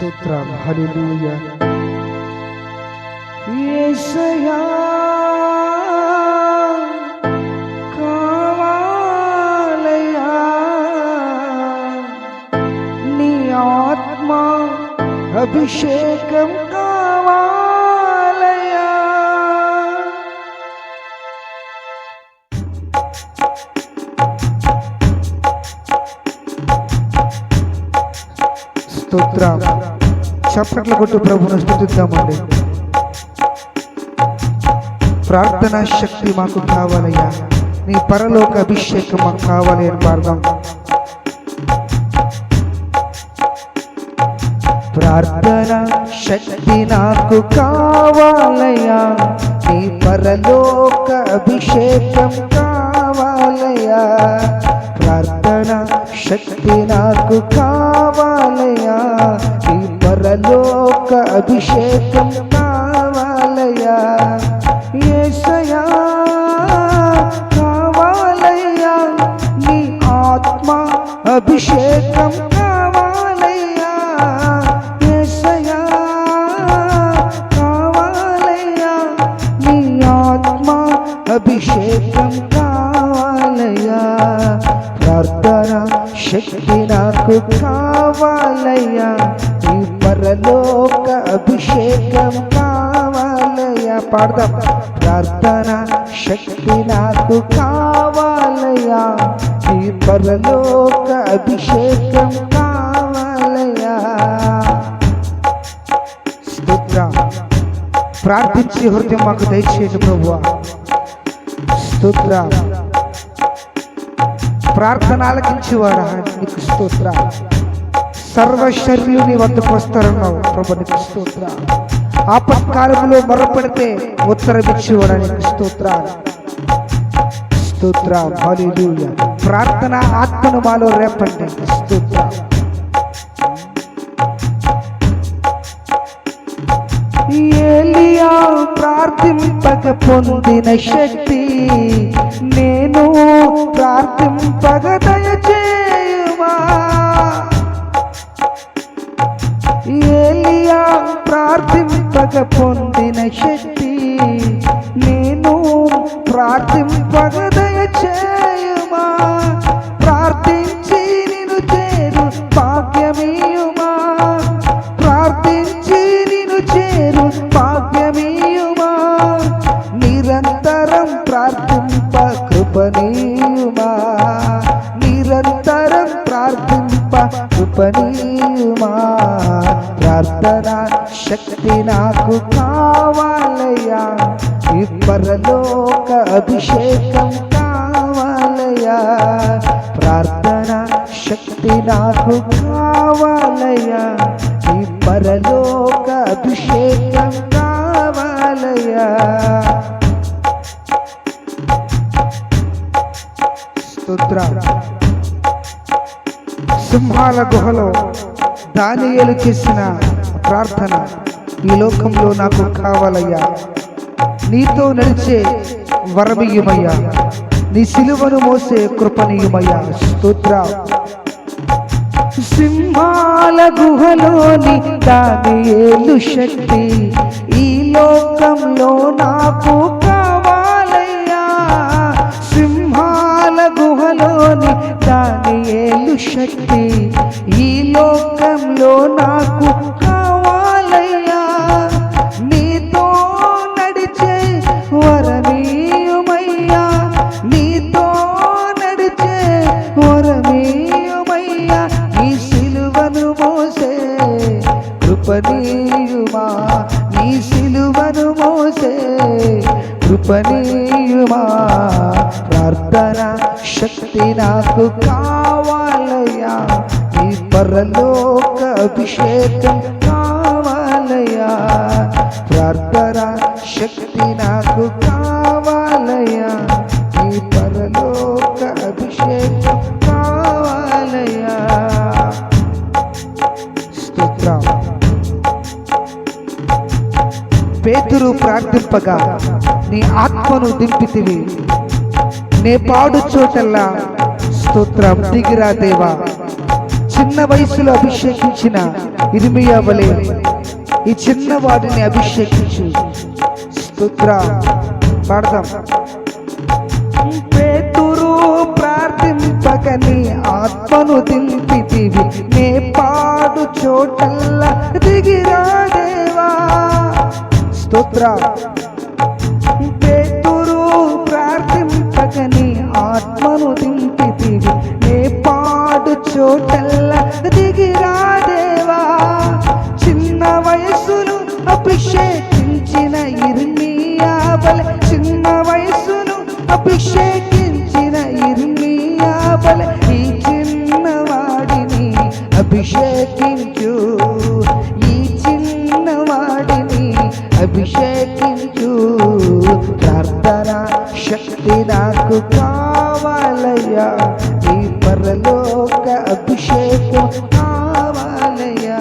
స్తోత్రం హల్లెలూయ యేసయ్యా కావాలయ్యా నీ ఆత్మ అభిషేకం కావాలయ్యా స్తోత్రం. చప్పట్ల కొట్టు ప్రభును స్థుతిద్దామండి. ప్రార్థన శక్తి మాకు కావాలయ్యా. నీ పరలోక అభిషేకం మాకు కావాలి అని పాడదాం. ప్రార్థన శక్తి నాకు కావాలయ్యా. నీ పరలోక అభిషేకం కావాలయ్యా. ప్రార్థన శక్తి నాకు కావాలి పరలోక అభిషేకం కావాలయ్యా యేసయ్యా కావాలయ్యా నీ ఆత్మ అభిషేకం కావాలయ్యా యేసయ్యా కావాలయ్యా నీ ఆత్మ అభిషేకం కావాలయ్యా ప్రార్థన శక్తి నాకు కావాలయ్యా ఈ పరలోక అభిషేకం కావాలయ పాడదాం. ప్రార్థన శక్తి నాకు కావాలయ్యా ఈ పరలోక అభిషేకం కావాలయ్యా. స్తోత్రం. ప్రార్థించి హృదయం మాకు దయచేయండి ప్రభు స్తోత్ర. ప్రార్థన ఆలకించేవాడా? నీకు స్తోత్ర. సర్వశర్యులు నీ వద్దకు వస్తారన్నావు. ప్రభు నీకు స్తోత్ర. ఆపత్కాలంలో మొరపడితే ఉత్తరం ఇచ్చేవాడా స్తోత్ర. స్తోత్ర. హల్లెలూయా. ప్రార్థన ఆత్మను మాలో రేపండి. స్తోత్ర. ఏలియా ప్రార్థింపక పొందిన శక్తి నేను ప్రార్థింపక దయచే దయా ప్రార్థింపక పొందిన శక్తి. నేను ప్రార్థింపక దయచేయుమా కృపనీయుమా ప్రార్థన శక్తి నాకు కావాలయ్యా. ఈ పరలోక అభిషేకం కావాలయ్యా. ప్రార్థన శక్తి నాకు కావాలయ్యా. దానియేలు చేసిన ప్రార్థన ఈ లోకంలో నాకు కావాలయ్యా. నీతో నడిచే వరమియుమయ్యా నీ సిలువను మోసే కృపనీయమయ్యా స్తోత్ర సింహాల గుహలోని దానియేలు శక్తి ఈ లోకంలో నాకు కృపనీయుమా నీ సిలువను మోసే కృపనీయుమా. ప్రార్థన శక్తి నాకు కావాలయ్యా ఈ పరలోక అభిషేకం పేతురు ప్రార్థింపగా నీ ఆత్మను దింపితివి. నే పాడు చోటల్లా స్తోత్రం. దిగిరా దేవా. చిన్న వయసులో అభిషేకించిన ఇరిమియా వలె ఈ చిన్నవాడిని అభిషేకించు. స్తోత్ర. పాడదాం. పేతురు ప్రార్థింపకని ఆత్మను దింపితివి. నే పాడు చోటల్లా దిగిరా దేవా. స్తోత్ర. పేతురు ప్రార్థింపకని ఆత్మను దింపితివి. నే పాడు చోటల్లా దిగిరా దేవా. చిన్న వయసును అభిషేకించిన ఇర్మియాబల. చిన్న వయసును అభిషేకించిన ఇర్మియాబల. ఈ చిన్నవాడిని అభిషేకి ప్రార్థన శక్తి నాకు కావాలయ్యా. ఈ పరలోక అభిషేకం కావాలయ్యా.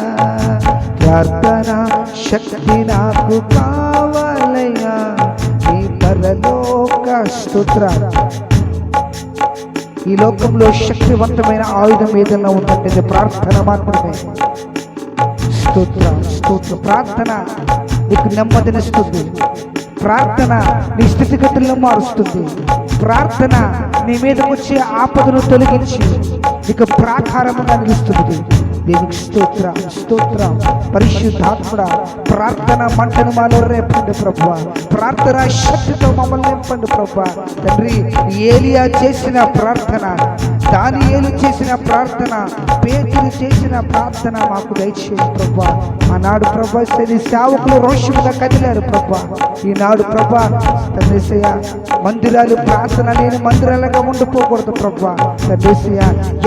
ప్రార్థన శక్తి నాకు కావాలయ్యా. ఈ పరలోక స్తోత్ర. ఈ లోకంలో శక్తివంతమైన ఆయుధం ఏదైనా ఉందంటే ప్రార్థన మాత్రమే. స్తోత్ర స్తోత్ర ప్రార్థన. నీకు నెమ్మదినిస్తుంది ప్రార్థన నీ స్థితిగతులను మారుస్తుంది. ప్రార్థన నీ మీద వచ్చే ఆపదను తొలగించి ఇక ప్రాకారముగా నిలుస్తుంది దీనికి స్తోత్ర స్తోత్ర. పరిశుద్ధాత్మడ ప్రార్థన మంటను మాలో రేపండి ప్రభు ప్రార్థన శక్తితో మమ్మల్ని నింపండి ప్రభు తండ్రి ఏలియా చేసిన ప్రార్థన దానియేలు చేసిన ప్రార్థన పేతులు చేసిన ప్రార్థన మాకు దయచేసి ప్రభా. ఆనాడు ప్రభా నీ సేవకులు రోషముగా కదిలారు ప్రభా. ఈనాడు ప్రభా తండ్రిసయ్య మందిరాలు ప్రార్థన లేని మందిరాలుగా ఉండిపోకూడదు ప్రభా. తండ్రిసయ్య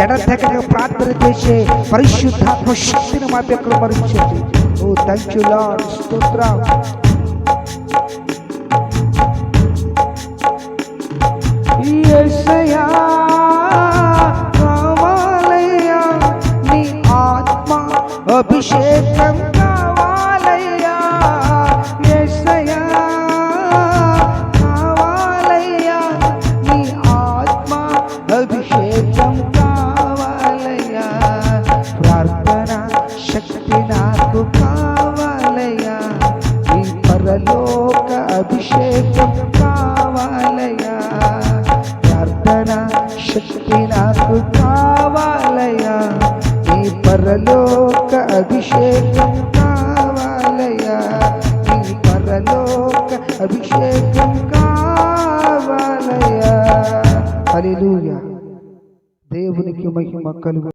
ఎడతెగక ప్రార్థన చేసే పరిశుద్ధాత్మ శక్తిని మా దగ్గర మరించండి ఓ థ్యాంక్ యూ అభిషేకం కావాలయ్యా యేసయ్యా కావాలయ్యా నీ ఆత్మ అభిషేకం కావాలయ్యా. ప్రార్థన శక్తి నాకు కావాలయ్యా ఈ పరలోక అభిషేకం కావాలయ్యా. అభిషేకం కావాలయ్యా. నీ పరలోక అభిషేకం కావాలయ్యా. హల్లెలూయా. దేవునికి మహిమ కలుగు